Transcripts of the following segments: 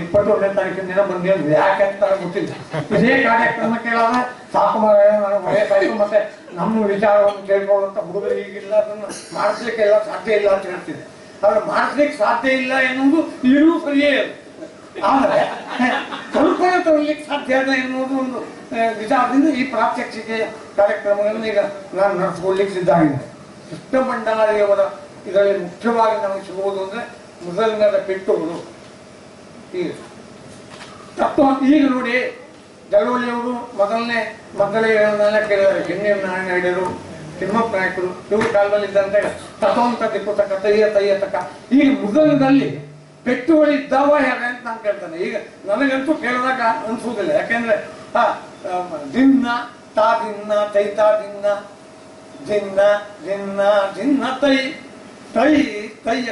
ಇಪ್ಪತ್ತೊಂದನೇ ತಾರೀಕಿನ ದಿನ ಯಾಕೆ ಅಂತ ಗೊತ್ತಿಲ್ಲ. ಇದೇ ಕಾರ್ಯಕ್ರಮ ಕೇಳಾದ್ರೆ ಸಾಕು ನನಗೆ ವಯಸ್ಸಾಯ್ತು ಮತ್ತೆ ನಮ್ಮ ವಿಚಾರವನ್ನು ಕೇಳ್ಕೊಳ್ಳುವಂತ ಹುಡುಗರು ಈಗಿಲ್ಲ, ಅದನ್ನು ಮಾಡಿಸ್ಲಿಕ್ಕೆಲ್ಲ ಸಾಧ್ಯ ಇಲ್ಲ ಅಂತ ಹೇಳ್ತಿದ್ದೆ. ಆದ್ರೆ ಮಾಡಿಸ್ಲಿಕ್ಕೆ ಸಾಧ್ಯ ಇಲ್ಲ ಎನ್ನುವುದು ಈಗಲೂ ಸರಿಯೇ. ಆದ್ರೆ ಕಲ್ಪನೆ ತರಲಿಕ್ಕೆ ಸಾಧ್ಯ ಇಲ್ಲ ಎನ್ನುವುದು ಒಂದು ವಿಚಾರದಿಂದ ಈ ಪ್ರಾತ್ಯಕ್ಷಿಕೆ ಕಾರ್ಯಕ್ರಮಗಳನ್ನು ಈಗ ನಾನು ಸಿದ್ಧ ಆಗಿದೆ ಕೃಷ್ಣ ಭಂಡಾರಿಯವರ ಇದರಲ್ಲಿ ಮುಖ್ಯವಾಗಿ ನಮಗೆ ಸಿಗುವುದು ಅಂದ್ರೆ ಮೊದಲಿನ ಪೆಟ್ಟುಗಳು ಈಗ ತಪ್ಪು ಈಗ ನೋಡಿ ಜಲವಳ್ಳಿಯವರು ಮೊದಲನೇ ಮೊದಲೇ ಹೇಳೋದನ್ನೆಲ್ಲ ಕೇಳಿದ್ದಾರೆ. ಕೆನ್ನೆ ನಾರಾಯಣ ಹಿಡಿಯರು ತಿಮ್ಮಪ್ಪ ನಾಯಕರು, ಇವ್ರ ಕಾಲದಲ್ಲಿ ಇದ್ದಂತೆ ತತ್ವಂತ ದಿಕ್ಕುತಕ್ಕ ತಯ್ಯ ತಯ್ಯ ತಕ್ಕ. ಈಗ ಮೊದಲಿನಲ್ಲಿ ಪೆಟ್ಟುಗಳು ಇದ್ದಾವ ಹೇಗೆ ಅಂತ ನಾನು ಕೇಳ್ತಾನೆ. ಈಗ ನನಗಂತೂ ಕೇಳಿದಾಗ ಅನ್ಸುವುದಿಲ್ಲ. ಯಾಕೆಂದ್ರೆ ಹಾ ದಿನ್ನ ತಾ ದಿನ್ನ ತೈತಾ ದಿನ್ನ ದಿನ್ನ ದಿನ್ನ ದಿನ್ನ ತೈ. ತೈ ಕೈಯ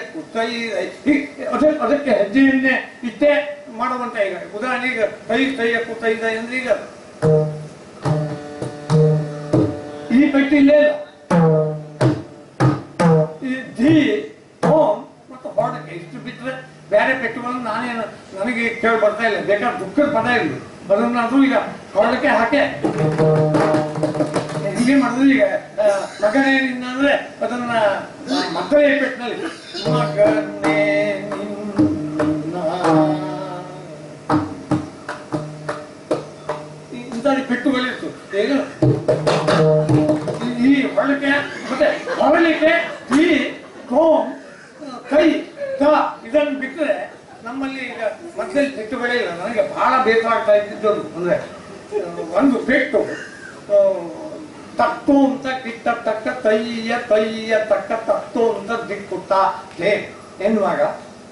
ಹೀಗೆ ಅದಕ್ಕೆ ಹೆಜ್ಜೆಯನ್ನೇ ಇಷ್ಟೇ ಮಾಡುವಂತ ಈಗ. ಉದಾಹರಣೆ ಈಗ ತೈ ಕೈಯ ತೈ ಅಂದ್ರೆ ಈಗ. ಈ ಪೆಟ್ಟಿ ಇಲ್ಲೇ ಇಲ್ಲ. ಈ ಧೀ, ಓಂ ಮತ್ತು ಹೊರಡಕ್ಕೆ ಇಷ್ಟು ಬಿಟ್ಟರೆ ಬೇರೆ ಪೆಟ್ಟುಗಳನ್ನು ನಾನೇನು ನನಗೆ ಕೇಳಿ ಬರ್ತಾ ಇಲ್ಲ. ಬೇಕಾದ್ರೆ ದುಃಖದ ಪದ ಇರಲಿ ಅದನ್ನ ಅದು ಈಗ ಹೊರಡಕ್ಕೆ ಹಾಕೆ. ಹೀಗೆ ಮಾಡಿದ್ರೆ ಈಗ ಮಗನೇ ನಿನ್ನ ಅಂದ್ರೆ ಅದನ್ನ ಮಕ್ಕಳೇ ಪೆಟ್ಟಿನಲ್ಲಿ. ಮಗನೇ ನಿನ್ನ. ಪೆಟ್ಟು ಪೆಟ್ಟುಗಳಿತ್ತು ಈಗ ಈ- ಹೊಳಕೆ ಮತ್ತೆ ಹೊರಳಿಕೆ ಈ ಕೋಮ್, ಕೈ ಕ ಇದನ್ನು ಬಿಟ್ಟರೆ ನಮ್ಮಲ್ಲಿ ಈಗ ಮಧ್ಯದಲ್ಲಿ ಪೆಟ್ಟು ಇಲ್ಲ. ನನಗೆ ಬಹಳ ಬೇಕಾಗ್ತಾ ಇದ್ದಿದ್ದು ಅಂದ್ರೆ, ಒಂದು ಪೆಟ್ಟು ಆ, ತಕ್ಕು ಅಂತ ಕಿಟ್ಟ ತಕ್ಕ ತೈಯ ತೈಯ ತಕ್ಕ ತತ್ತೋ ಅಂತ ದಿಕ್ಕುತ್ತ ಲೇ ಎನ್ನುವಾಗ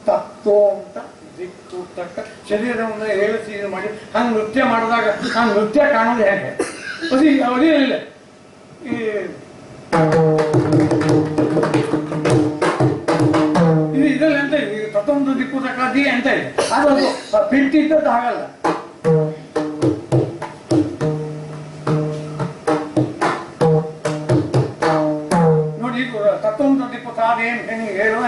ತತ್ತೋ ಅಂತ ದಿಕ್ಕು ತಕ್ಕ ಶರೀರವನ್ನು ಇದು ಮಾಡಿ ಹಂಗೆ ನೃತ್ಯ ಮಾಡಿದಾಗ ಆ ನೃತ್ಯ ಕಾಣೋದು ಹೇಗೆ? ಅದೇ ಯಾವುದೇ ಇಲ್ಲ. ಇದು ಇದ್ರಲ್ಲಿ ಎಂತ ಇದೆ? ತತ್ತೊಂದು ದಿಕ್ಕು ತಕ್ಕದಿ ಅಂತ ಇದೆ? ಅದು ಅದು, ಆ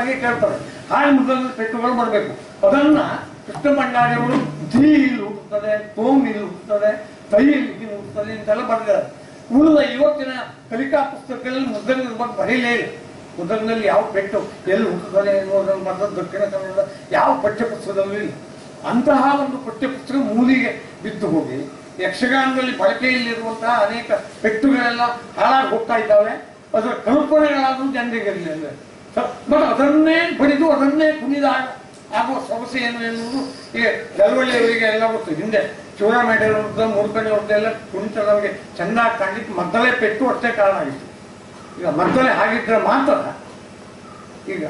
ಹೆಂಗೆ ಕೇಳ್ತಾರೆ. ಹಾಗೆ ಮುಂದೆ ಪೆಟ್ಟುಗಳು ಬರಬೇಕು. ಅದನ್ನ ಕೃಷ್ಣ ಭಂಡಾರಿಯವರು ಇಲ್ಲಿ ಹುಟ್ಟುತ್ತದೆ ತೋಮ್ ಇಲ್ಲಿ ಹುಟ್ಟುತ್ತದೆ ತೈ ಇಲ್ಲಿ ಹುಟ್ಟುತ್ತದೆ ಅಂತೆಲ್ಲ ಬರೆದಿದ್ದಾರೆ. ಉಳಿದ ಇವತ್ತಿನ ಕಲಿಕಾ ಪುಸ್ತಕಗಳಲ್ಲಿ ಮೊದಲಿನ ಬಗ್ಗೆ ಬರೀಲೇ ಇಲ್ಲ. ಮೊದಲಿನಲ್ಲಿ ಯಾವ ಪೆಟ್ಟು ಎಲ್ಲಿ ಹುಟ್ಟುತ್ತದೆ ಎನ್ನುವುದನ್ನು ಬರೆದ ದಕ್ಷಿಣ ಕನ್ನಡದ ಯಾವ ಪಠ್ಯ ಪುಸ್ತಕದಲ್ಲೂ ಇಲ್ಲ. ಅಂತಹ ಒಂದು ಪಠ್ಯ ಪುಸ್ತಕ ಮೂಲಿಗೆ ಬಿದ್ದು ಹೋಗಿ ಯಕ್ಷಗಾನದಲ್ಲಿ ಬಳಕೆಯಲ್ಲಿರುವಂತಹ ಅನೇಕ ಪೆಟ್ಟುಗಳೆಲ್ಲ ಹಾಳಾಗಿ ಹೋಗ್ತಾ ಇದ್ದಾವೆ. ಅದರ ಕಲ್ಪನೆಗಳಾದರೂ ಜನರಿಗೆ ಇರಲಿಲ್ಲ. ಬಟ್ ಅದನ್ನೇ ಬಡಿದು ಅದನ್ನೇ ಕುಣಿದಾಗ ಆಗುವ ಸಮಸ್ಯೆ ಏನು ಎನ್ನುವುದು ಈಗ ಜಲವಳ್ಳಿಯವರಿಗೆ ಎಲ್ಲ ಗೊತ್ತು. ಹಿಂದೆ ಮೂರ್ಖಣಿಯವ್ರದ್ದು ಎಲ್ಲ ಕುಣಿತದವರಿಗೆ ಚೆನ್ನಾಗಿ ಕಾಣಲಿಕ್ಕೆ ಮದ್ದಲೇ ಪೆಟ್ಟು ಅಷ್ಟೇ ಕಾರಣ ಆಗಿತ್ತು. ಈಗ ಮದ್ದಲೆ ಹಾಗಿದ್ರೆ ಮಾತ್ರ ಈಗ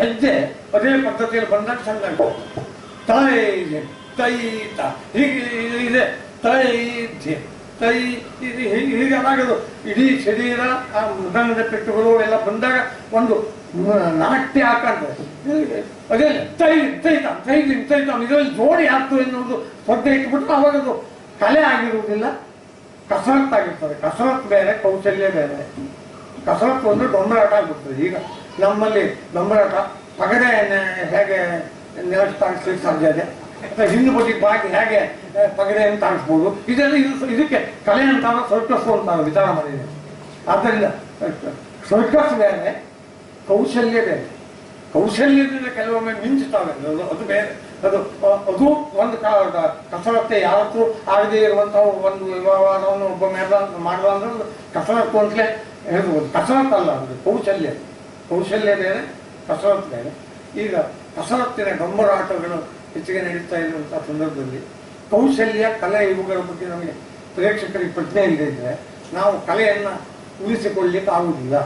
ಹೆಜ್ಜೆ ಅದೇ ಪದ್ಧತಿಯಲ್ಲಿ ಬಂದಾಗ ಚೆಂದ ತೈ ತೈ ತೈತ, ಹೀಗೆ ಇದು ತೈ ಇದು ಹೀಗೆ ಹೀಗೆ ಅದಾಗದು ಇಡೀ ಶರೀರ, ಆ ಮೃದಂಗದ ಪೆಟ್ಟುಗಳು ಎಲ್ಲ ಬಂದಾಗ ಒಂದು ನಾಟ್ಯ ಆಕಾರದಲ್ಲಿ ಅದೇ ತೈ ತೈತ ತೈ ತೈತ ಇದರಲ್ಲಿ ಜೋಡಿ ಹಾಕ್ತು ಎನ್ನುವುದು ಸ್ಪರ್ಧೆ ಇಟ್ಬಿಟ್ಟು ಅವಾಗ ಅದು ಕಲೆ ಆಗಿರುವುದಿಲ್ಲ. ಕಸರತ್ ಆಗಿರ್ತದೆ. ಕಸರತ್ ಬೇರೆ, ಕೌಶಲ್ಯ ಬೇರೆ. ಕಸರತ್ ಒಂದು ಡೊಂಬರಾಟ ಆಗ್ಬಿಡ್ತದೆ ಈಗ ನಮ್ಮಲ್ಲಿ ಡೊಂಬರಾಟ ಪಗಡೆ ಹೇಗೆ ನೆಲಕ್ಕೆ ತಾಗಿಸ್ಲಿಕ್ಕೆ ಸಾಧ್ಯ ಇದೆ? ಅಥವಾ ಹಿಂದು ಬದಿಗೆ ಬಾಗಿ ಹೇಗೆ ಅಂತ ತಾಗಿಸ್ಬೋದು ಇದೆಲ್ಲ ಇದು ಇದಕ್ಕೆ ಕಲೆ ಅಂತಾರೋ ಅಂತ ನಾವು ವಿಚಾರ ಮಾಡಿದ್ದೀವಿ. ಆದ್ದರಿಂದ ಸರ್ಕಸ್ ಬೇರೆ, ಕೌಶಲ್ಯ ಬೇರೆ. ಕೌಶಲ್ಯದಿಂದ ಕೆಲವೊಮ್ಮೆ ಮಿಂಚುತ್ತವೆ. ಅದು ಬೇರೆ. ಅದು ಅದು ಒಂದು ಕಸರತ್ತೆ ಯಾವತ್ತೂ ಆಗದೇ ಇರುವಂತಹ ಒಂದು ವ್ಯವಹಾರವನ್ನು ಒಬ್ಬ ಮೇಲ ಮಾಡಿದ ಅಂದ್ರೆ ಕಸರತ್ತು ಅಂತಲೇ ಹೇಳ್ಬೋದು. ಕಸರತ್ತಲ್ಲ ಅದು, ಕೌಶಲ್ಯ. ಕೌಶಲ್ಯ ಬೇರೆ, ಕಸರತ್ತು ಬೇರೆ. ಈಗ ಕಸರತ್ತಿನ ಡೊಂಬರಾಟಗಳು ಹೆಚ್ಚಿಗೆ ನಡೀತಾ ಇರುವಂತಹ ಸಂದರ್ಭದಲ್ಲಿ ಕೌಶಲ್ಯ, ಕಲೆ ಇವುಗಳ ಬಗ್ಗೆ ನಮಗೆ ಪ್ರೇಕ್ಷಕರಿಗೆ ಪ್ರಜ್ಞೆ ಇಲ್ಲದಿದ್ರೆ ನಾವು ಕಲೆಯನ್ನ ಉಳಿಸಿಕೊಳ್ಳಲಿಕ್ಕೆ ಆಗುವುದಿಲ್ಲ.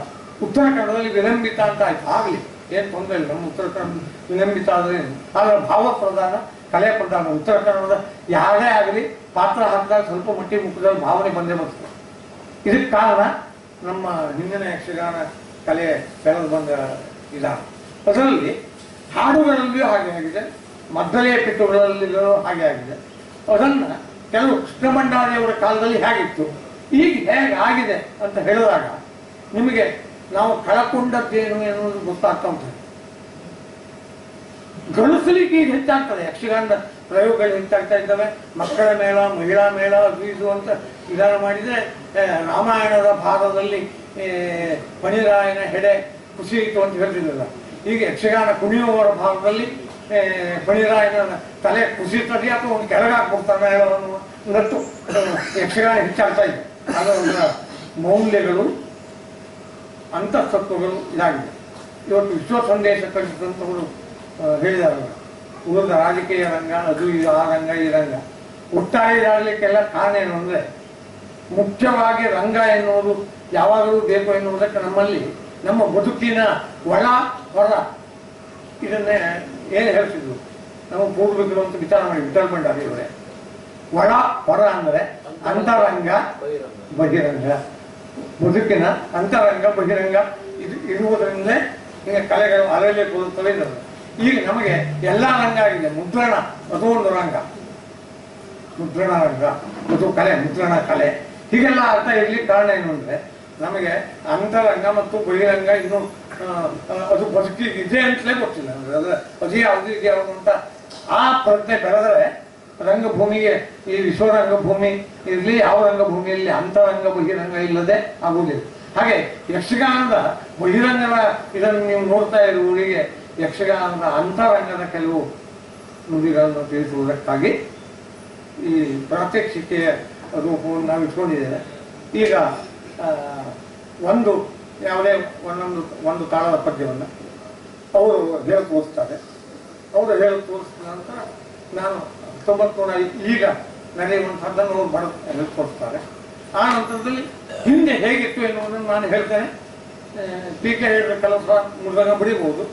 ಉತ್ತರ ಕನ್ನಡದಲ್ಲಿ ವಿಲಂಬಿತ ಅಂತ ಆಯ್ತು. ಆಗಲಿ, ಏನು ತೊಂದರೆ ಇಲ್ಲ. ನಮ್ಮ ಉತ್ತರ ಕನ್ನಡ ವಿಲಂಬಿತ ಆದರೆ ಆದರೆ ಭಾವ ಪ್ರಧಾನ, ಕಲೆ ಪ್ರಧಾನ. ಉತ್ತರ ಕನ್ನಡದ ಯಾರೇ ಆಗಲಿ ಪಾತ್ರ ಹಾಕಿದಾಗ ಸ್ವಲ್ಪ ಮಟ್ಟಿಗೆ ಮುಖದಲ್ಲಿ ಭಾವನೆ ಬಂದೇ ಬರ್ತದೆ. ಇದಕ್ಕೆ ಕಾರಣ ನಮ್ಮ ಹಿಂದಿನ ಯಕ್ಷಗಾನ ಕಲೆ ಬೆಳೆದು ಬಂದ ವಿಧಾನ ಅದರಲ್ಲಿ ಹಾಡುಗಳಲ್ಲಿಯೂ ಹಾಗೆ ಆಗಿದೆ. ಮದ್ದಲೆಯ ಪೆಟ್ಟುಗಳಲ್ಲಿರೋ ಹಾಗೆ ಆಗಿದೆ. ಅದನ್ನು ಕೆಲವು ಕೃಷ್ಣ ಭಂಡಾರಿಯವರ ಕಾಲದಲ್ಲಿ ಹೇಗಿತ್ತು? ಈಗ ಹೇಗೆ ಆಗಿದೆ ಅಂತ ಹೇಳಿದಾಗ ನಿಮಗೆ ನಾವು ಕಳಕೊಂಡದ್ದೇನು ಎನ್ನುವುದು ಗೊತ್ತಾಗ್ತಾ ಉಂಟು. ಗಳಿಸಲಿಕ್ಕೆ ಈಗ ಹೆಚ್ಚಾಗ್ತದೆ. ಯಕ್ಷಗಾನದ ಪ್ರಯೋಗಗಳು ಹೆಚ್ಚಾಗ್ತಾ ಇದ್ದಾವೆ. ಮಕ್ಕಳ ಮೇಳ, ಮಹಿಳಾ ಮೇಳ ಬೀಸು ಅಂತ ವಿಧಾನ ಮಾಡಿದರೆ ರಾಮಾಯಣದ ಭಾಗದಲ್ಲಿ ಮಣಿರಾಯನ ಹೆಡೆ ಹೆಡೆ ಕುಸಿಯಿತು ಅಂತ ಹೇಳ್ತಿದ್ದಿಲ್ಲ ಈಗ ಯಕ್ಷಗಾನ ಕುಣಿಯುವವರ ಭಾಗದಲ್ಲಿ ಆ, ಫಣಿರಾಯನ ತಲೆ ಕುಸಿತದೆ ಅಥವಾ ಒಂದು ಕೆಳಗಾಕ್ಬಿಡ್ತಾನೆ ಮೇಳವನ್ನು ನಟ್ಟು. ಯಕ್ಷಗಾನ ಹೆಚ್ಚಾಗ್ತಾ ಇದೆ. ಅದರ ಮೌಲ್ಯಗಳು ಅಂತಸ್ತತ್ವಗಳು ಇದಾಗಿದೆ. ಇವತ್ತು ವಿಶ್ವ ಸಂದೇಶ ಕಲಿಸಿದಂಥವರು ಹೇಳಿದ್ದಾರೆ ಉಳಿದ ರಾಜಕೀಯ ರಂಗ ಅದು ಇದು ಆ ರಂಗ ಈ ರಂಗ. ಒಟ್ಟಾರೆ ಇದಾಗಲಿಕ್ಕೆಲ್ಲ ಕಾರಣ ಏನು ಅಂದರೆ ಮುಖ್ಯವಾಗಿ ರಂಗ ಎನ್ನುವುದು ಯಾವಾಗಲೂ ಬೇಕು ಎನ್ನುವುದಕ್ಕೆ ನಮ್ಮಲ್ಲಿ ನಮ್ಮ ಬದುಕಿನ ಒಳ ಹೊರ. ಇದನ್ನೇ ಏನು ಹೇಳ್ತಿದ್ರು ನಾವು? ಪೂರ್ವಿಕರು ಅಂತ ವಿಚಾರ ಮಾಡಿ, ವಿಚಾರ ಇವರೇ ಒಳ ಹೊರ ಅಂದರೆ ಅಂತರಂಗ, ಬಹಿರಂಗ. ಬದುಕಿನ ಅಂತರಂಗ, ಬಹಿರಂಗ, ಇದು ಇರುವುದರಿಂದಲೇ ಈಗ ಕಲೆಗಳು ಅಲೆಯಲ್ಲಿ ಕೂರುತ್ತವೆ ಇದ್ದಾರೆ ಈಗ ನಮಗೆ ಎಲ್ಲ ರಂಗ ಆಗಿದೆ. ಮುದ್ರಣ ಅದು ಒಂದು ರಂಗ. ಮುದ್ರಣ ರಂಗ ಅದು ಕಲೆ, ಮುದ್ರಣ ಕಲೆ. ಹೀಗೆಲ್ಲ ಅರ್ಥ ಇರಲಿ ಕಾರಣ ಏನು ಅಂದ್ರೆ, ನಮಗೆ ಅಂತರಂಗ ಮತ್ತು ಬಹಿರಂಗ ಇನ್ನು ಅದು ಬದುಕಿಗೆ ಇದೆ ಅಂತಲೇ ಗೊತ್ತಿಲ್ಲ. ಅದು ಅದೇ ಯಾವುದು ಇದು ಯಾವುದು ಅಂತ ಆ ಪ್ರಜ್ಞೆ ಬೆಳೆದ್ರೆ ರಂಗಭೂಮಿಗೆ ಈ ವಿಶ್ವರಂಗಭೂಮಿ ಇರಲಿ, ಯಾವ ರಂಗಭೂಮಿಯಲ್ಲಿ ಅಂತರಂಗ ಬಹಿರಂಗ ಇಲ್ಲದೆ ಆಗುವುದಿಲ್ಲ. ಹಾಗೆ ಯಕ್ಷಗಾನದ ಬಹಿರಂಗದ ಇದನ್ನು ನೀವು ನೋಡ್ತಾ ಇರುವವರಿಗೆ ಯಕ್ಷಗಾನದ ಅಂತರಂಗದ ಕೆಲವು ನುಡಿಗಳನ್ನು ತಿಳಿಸುವುದಕ್ಕಾಗಿ ಈ ಪ್ರಾತ್ಯಕ್ಷಿಕೆಯ ರೂಪವನ್ನು ನಾವು ಇಟ್ಕೊಂಡಿದ್ದೇವೆ. ಈಗ ಒಂದು ಯಾವುದೇ ಒಂದೊಂದು ಒಂದು ತಾಳದ ಪದ್ಯವನ್ನು ಅವರು ಹೇಳಿ ತೋರಿಸ್ತಾರೆ. ಅವರು ಹೇಳಿ ತೋರಿಸಿದ ನಂತರ ನಾನು ಹತ್ತೊಂಬತ್ತು ಈಗ ನಡೆಯುವಂಥದ್ದನ್ನು ಅವರು ಬಡ ಹೇಳಿ ಆ ನಂತರದಲ್ಲಿ ಹಿಂದೆ ಹೇಗಿತ್ತು ಎನ್ನುವುದನ್ನು ನಾನು ಹೇಳ್ತೇನೆ. ಟೀಕೆ ಹೇಳಿದ ಕೆಲಸ ಮುರುಗಂಗ ಬಿಡಿಬಹುದು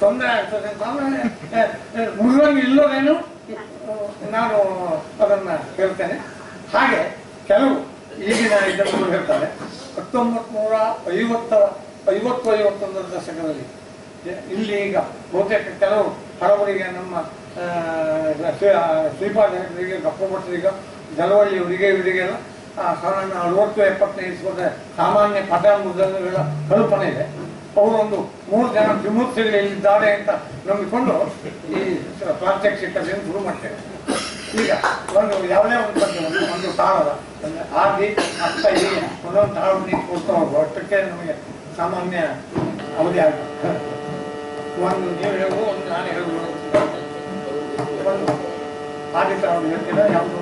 ತೊಂದರೆ ಆಗ್ತದೆ ಅಂತ ಆ, ಇಲ್ಲದೇನು ಮುರುಗಂಗ ಇಲ್ಲೋದೇನು ನಾನು ಅದನ್ನು ಹೇಳ್ತೇನೆ. ಹಾಗೆ ಕೆಲವು ಈಗಿನ ಇದನ್ನು ಹೇಳ್ತಾರೆ ಹತ್ತೊಂಬತ್ತು ನೂರ ಐವತ್ತ ಐವತ್ತು ಐವತ್ತೊಂದರ ದಶಕದಲ್ಲಿ ಇಲ್ಲಿ ಈಗ ಬಹುತೇಕ ಕೆಲವು ಹಳವರಿಗೆ ನಮ್ಮ ಶ್ರೀಪಾದರಿಗೆ ಗಪ್ಪ ಭಟ್ರಿಗೆ ಜಲವಳ್ಳಿಯವರಿಗೆ ಇವರಿಗೆಲ್ಲ ಸಾಧಾರಣ ಅರವತ್ತು ಎಪ್ಪತ್ತನೇ ಇಸ್ಕೊಂಡ್ರೆ ಸಾಮಾನ್ಯ ಪದ ಕಲ್ಪನೆ ಇದೆ. ಅವರೊಂದು ಮೂರು ಜನ ವಿಮೂರ್ತಿಗಳಿದ್ದಾರೆ ಅಂತ ನಂಬಿಕೊಂಡು ಈ ಪ್ರಾತ್ಯಕ್ಷಿಕತೆಯನ್ನು ಶುರು ಮಾಡ್ತೇವೆ. ಈಗ ಒಂದು ಯಾವುದೇ ಒಂದು ಬಗ್ಗೆ ಒಂದು ತಾಳದ, ಅಂದ್ರೆ ಆದಿ ಅರ್ಥ ಹೀಗೆ ಒಂದೊಂದು ತಾಳವನ್ನು ನೀವು ಕೊಡ್ತಾ ಹೋಗುವ ಅಷ್ಟಕ್ಕೆ ನಮಗೆ ಸಾಮಾನ್ಯ ಅವಧಿ ಆಗುತ್ತೆ ಒಂದು ನೀವು ಹೇಳುವುದು ಒಂದು ನಾನು ಹೇಳುವುದು ಒಂದು ಆದಿ ತಾಳವನ್ನು ಹೇಳ್ತೀರಾ ಯಾವುದು